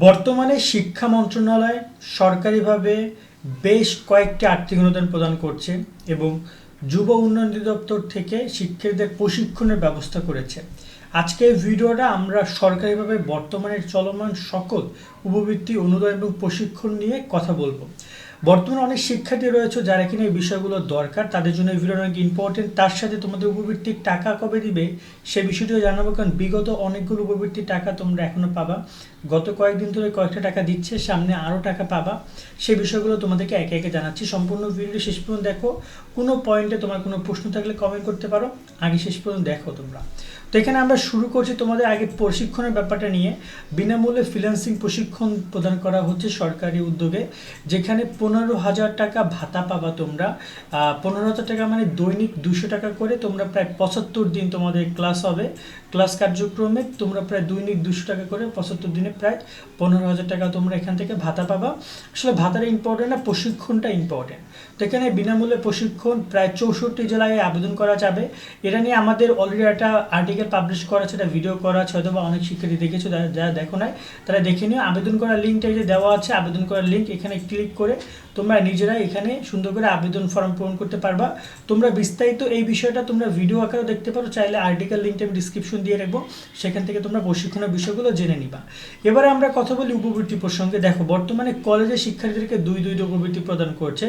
বর্তমানে শিক্ষা মন্ত্রণালয় সরকারিভাবে বেশ কয়েকটি আর্থিক অনুদান প্রদান করছে এবং যুব উন্নয়ন অধিদপ্তর থেকে শিক্ষার্থীদের প্রশিক্ষণের ব্যবস্থা করেছে। আজকে ভিডিওটা আমরা সরকারিভাবে বর্তমানে চলমান সকল উপবৃত্তি অনুদান এবং প্রশিক্ষণ নিয়ে কথা বলব। বর্তমানে অনেক শিক্ষার্থী রয়েছে যারা কিনা এই বিষয়গুলো দরকার, তাদের জন্য এই ভিডিওটা অনেক ইম্পর্টেন্ট তার সাথে তোমাদের উপবৃত্তির টাকা কবে দিবে সে বিষয়টিও জানাব, কারণ বিগত অনেকগুলো উপবৃত্তির টাকা তোমরা এখনও পাবা। গত কয়েকদিন ধরে কয়েকটা টাকা দিচ্ছে, সামনে আরও টাকা পাবা। সেই বিষয়গুলো তোমাদেরকে একে একে জানাচ্ছি। সম্পূর্ণ ভিডিও শেষ পর্যন্ত দেখো। কোনো পয়েন্টে তোমার কোনো প্রশ্ন থাকলে কমেন্ট করতে পারো। আগে শেষ পর্যন্ত দেখো তোমরা। তো এখানে আমরা শুরু করছি তোমাদের আগে প্রশিক্ষণের ব্যাপারটা নিয়ে। বিনামূল্যে ফ্রিল্যান্সিং প্রশিক্ষণ প্রদান করা হচ্ছে সরকারি উদ্যোগে, যেখানে পনেরো হাজার টাকা ভাতা পাবা তোমরা। পনেরো হাজার টাকা মানে দৈনিক দুশো টাকা করে তোমরা প্রায় পঁচাত্তর দিন তোমাদের ক্লাস হবে। ক্লাস কার্যক্রমে তোমরা প্রায় দৈনিক দুশো টাকা করে পঁচাত্তর দিনে প্রায় পনেরো হাজার টাকা তোমরা এখান থেকে ভাতা পাবা। আসলে ভাতাটা ইম্পর্টেন্ট না, প্রশিক্ষণটা ইম্পর্টেন্ট তো এখানে বিনামূল্যে প্রশিক্ষণ প্রায় চৌষট্টি জেলায় আবেদন করা যাবে। এটা নিয়ে আমাদের অলরেডি একটা আর্টিকেল পাবলিশ করা আছে, একটা ভিডিও করা আছে হয়তো বা অনেক শিক্ষার্থী দেখেছ, যারা দেখো নাই, তারা দেখে নিও। আবেদন করার লিঙ্কটা যে দেওয়া আছে, আবেদন করার লিঙ্ক এখানে ক্লিক করে তোমরা নিজেরা এখানে সুন্দর করে আবেদন ফর্ম পূরণ করতে পারবা। তোমরা বিস্তারিত এই বিষয়টা তোমরা ভিডিও আকারেও দেখতে পারো, চাইলে আর্টিকেল লিঙ্কটা আমি ডিসক্রিপশন দিয়ে রাখব, সেখান থেকে তোমরা প্রশিক্ষণের বিষয়গুলো জেনে নিবা। এবারে আমরা কথা বলি উপবৃত্তি প্রসঙ্গে। দেখো, বর্তমানে কলেজের শিক্ষার্থীদেরকে দুই দুইটা উপবৃত্তি প্রদান করছে।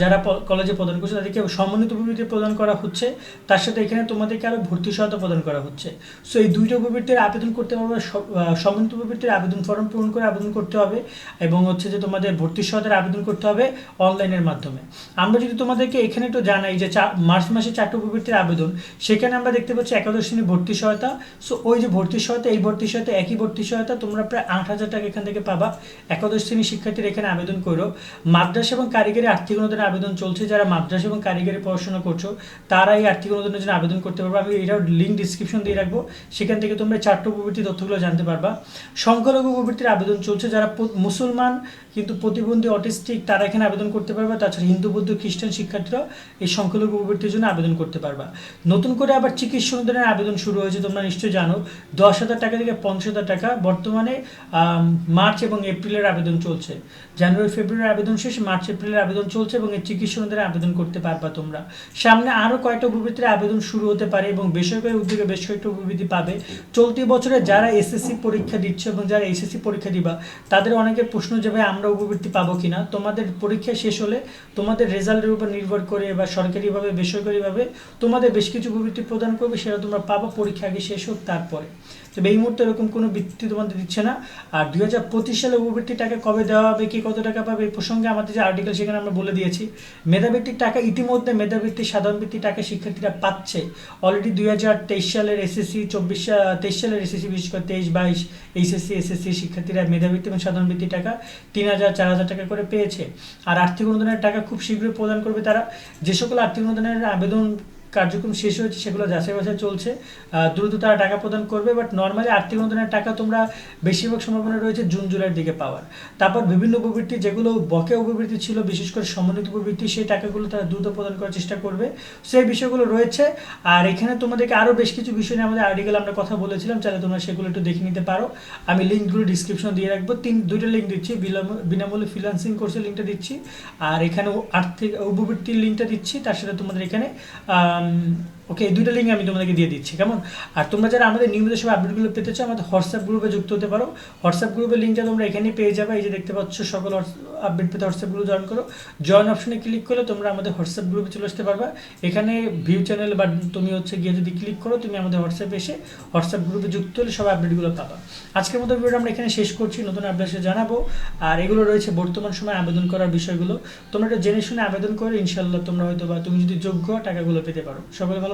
যারা কলেজে প্রদান করছে, তাদেরকে সমন্বিত উপবৃত্তি প্রদান করা হচ্ছে। তার সাথে এখানে তোমাদেরকে আরও ভর্তি সহায়তা প্রদান করা হচ্ছে। সো এই দুইটা উপবৃত্তির আবেদন করতে পারবে সমন্বিত উপবৃত্তির আবেদন ফর্ম পূরণ করে আবেদন করতে হবে, এবং হচ্ছে যে তোমাদের ভর্তি সহায়তার আবেদন করতে হবে অনলাইনের মাধ্যমে। আমরা যদি তোমাদেরকে এখানে একটু জানাই যে মার্চ মাসে চারটে উপবৃত্তির আবেদন, সেখানে আমরা দেখতে পাচ্ছি একাদশ শ্রেণি ভর্তি সহায়তা সো ওই যে ভর্তি সহায়তা, এই ভর্তি সহায়তা, একই ভর্তি সহায়তা তোমরা প্রায় আট হাজার টাকা এখান থেকে পাবা। একাদশ শ্রেণি শিক্ষার্থীরা এখানে আবেদন করো। মাদ্রাসা এবং কারিগরি আর্থিক অনুদানের আবেদন চলছে। যারা মাদ্রাসা এবং কারিগরি পড়াশোনা করছ তারা এই আর্থিক অনুদানের জন্য আবেদন করতে পারবে। আমি এটার লিঙ্ক ডিসক্রিপশন দিয়ে রাখব। সেখান থেকে তোমরা চারটে উপবৃত্তি তথ্যগুলো জানতে পারবা। সংখ্যালঘু উপবৃত্তির আবেদন চলছে। যারা মুসলমান, কিন্তু প্রতিবন্ধী, অটিস্টিক, তারা এখানে আবেদন করতে পারবে। তাছাড়া হিন্দু, বৌদ্ধ, খ্রিস্টান শিক্ষার্থীরা এই সংখ্যালঘু উপবৃত্তির জন্য আবেদন করতে পারবা। নতুন করে আবার চিকিৎসা অনুদানের আবেদন শুরু হয়েছে। তোমরা নিশ্চয়ই জানো, দশ হাজার টাকা থেকে পঞ্চাশ হাজার টাকা বর্তমানে মার্চ এবং এপ্রিলের আবেদন চলছে। জানুয়ারি, ফেব্রুয়ারির আবেদন শেষ মার্চ, এপ্রিলের আবেদন চলছে এবং এই চিকিৎসা অনুদানের আবেদন করতে পারবা তোমরা। সামনে আরও কয়েকটা উপবৃত্তির আবেদন শুরু হতে পারে এবং বেসরকারি উদ্যোগে বেশ কয়েকটা উপবৃত্তি পাবে। চলতি বছরে যারা এসএসসি পরীক্ষা দিচ্ছে এবং যারা এসএসসি পরীক্ষা দিবা, তাদের অনেকের প্রশ্ন যে, ভাই, আমরা উপবৃত্তি পাবো কিনা? তোমাদের পরীক্ষা শেষ হলে তোমাদের রেজাল্টের উপর নির্ভর করে বা সরকারিভাবে, বেসরকারিভাবে তোমাদের বেশ কিছু উপবৃত্তি প্রদান করবে, সেটা তোমরা পাবো পরীক্ষা আগে শেষ হোক তারপরে। তবে এই মুহূর্তে এরকম কোনো বৃত্তি তোমাদের দিচ্ছে না। আর দুই হাজার পঁচিশ সালে উপবৃত্তির টাকা কবে দেওয়া হবে, কি কত টাকা পাবে এই প্রসঙ্গে আমাদের যে আর্টিকেল সেখানে আমরা বলে দিয়েছি। মেধাবৃত্তির টাকা ইতিমধ্যে মেধাবৃত্তি সাধারণ বৃত্তির টাকা শিক্ষার্থীরা পাচ্ছে। অলরেডি দুই হাজার তেইশ সালের এসএসসি চব্বিশ তেইশ সালের এসএসসি বিশেষ করে তেইশ, বাইশ এইচএসসি এসএসসি শিক্ষার্থীরা মেধাবৃত্তি এবং সাধারণ বৃত্তির টাকা তিন হাজার, চার হাজার টাকা করে পেয়েছে। আর আর্থিক অনুদানের টাকা খুব শীঘ্রই প্রদান করবে তারা। যে সকল আর্থিক অনুদানের আবেদন কার্যক্রম শেষ হয়েছে, সেগুলো যাচাই বাছাই চলছে। দ্রুত তারা টাকা প্রদান করবে বাট নর্মালি আর্থিক অনুদানের টাকা তোমরা বেশিরভাগ সম্ভাবনা রয়েছে জুন, জুলাইয়ের দিকে পাওয়ার। তারপর বিভিন্ন উপবৃত্তি, যেগুলো বকে উপবৃত্তি ছিল, বিশেষ করে সমন্বিত উপবৃত্তি, সেই টাকাগুলো তারা দ্রুত প্রদান করার চেষ্টা করবে। সেই বিষয়গুলো রয়েছে। আর এখানে তোমাদেরকে আরও বেশ কিছু বিষয় নিয়ে আমাদের আর্টিকেল আমরা কথা বলেছিলাম, চাইলে তোমরা সেগুলো একটু দেখে নিতে পারো। আমি লিঙ্কগুলো ডিসক্রিপশন দিয়ে রাখব। তিন, দুইটা লিঙ্ক দিচ্ছি। বিনামূ- বিনামূল্যে ফ্রিলান্সিং কোর্সের লিঙ্কটা দিচ্ছি। আর এখানে আর্থিক উপবৃত্তির লিঙ্কটা দিচ্ছি, তার সাথে তোমাদের এখানে Um, ওকে এই দুইটা লিঙ্ক আমি তোমাদেরকে দিয়ে দিচ্ছি, কেমন? আর তোমরা যারা আমাদের নিয়মিত সব আপডেটগুলো পেতে চাও, আমাদের হোয়াটসঅ্যাপ গ্রুপে যুক্ত হতে পারো। হোয়াটসঅ্যাপ গ্রুপের লিঙ্কটা তোমরা এখানেই পেয়ে যাবে। এই যে দেখতে পাচ্ছ, সকল আপডেট পেতে হোয়াটসঅ্যাপ গ্রুপ জয়েন করো। জয়েন অপশনে ক্লিক করলে তোমরা আমাদের হোয়াটসঅ্যাপ গ্রুপে চলে আসতে পারবা। এখানে ভিউ চ্যানেল বা তুমি হচ্ছে গিয়ে যদি ক্লিক করো, তুমি আমাদের হোয়াটসঅ্যাপে এসে হোয়াটসঅ্যাপ গ্রুপে যুক্ত হলে সব আপডেটগুলো পাবা। আজকের মতো ভিডিও আমরা এখানে শেষ করছি। নতুন আপডেট জানাব। আর এগুলো রয়েছে বর্তমান সময় আবেদন করার বিষয়গুলো। তোমরা এটা জেনে শুনে আবেদন করে ইনশাল্লাহ তোমরা হয়তো বা তুমি যদি যোগ্য, টাকাগুলো পেতে পারো। সকলে ভালো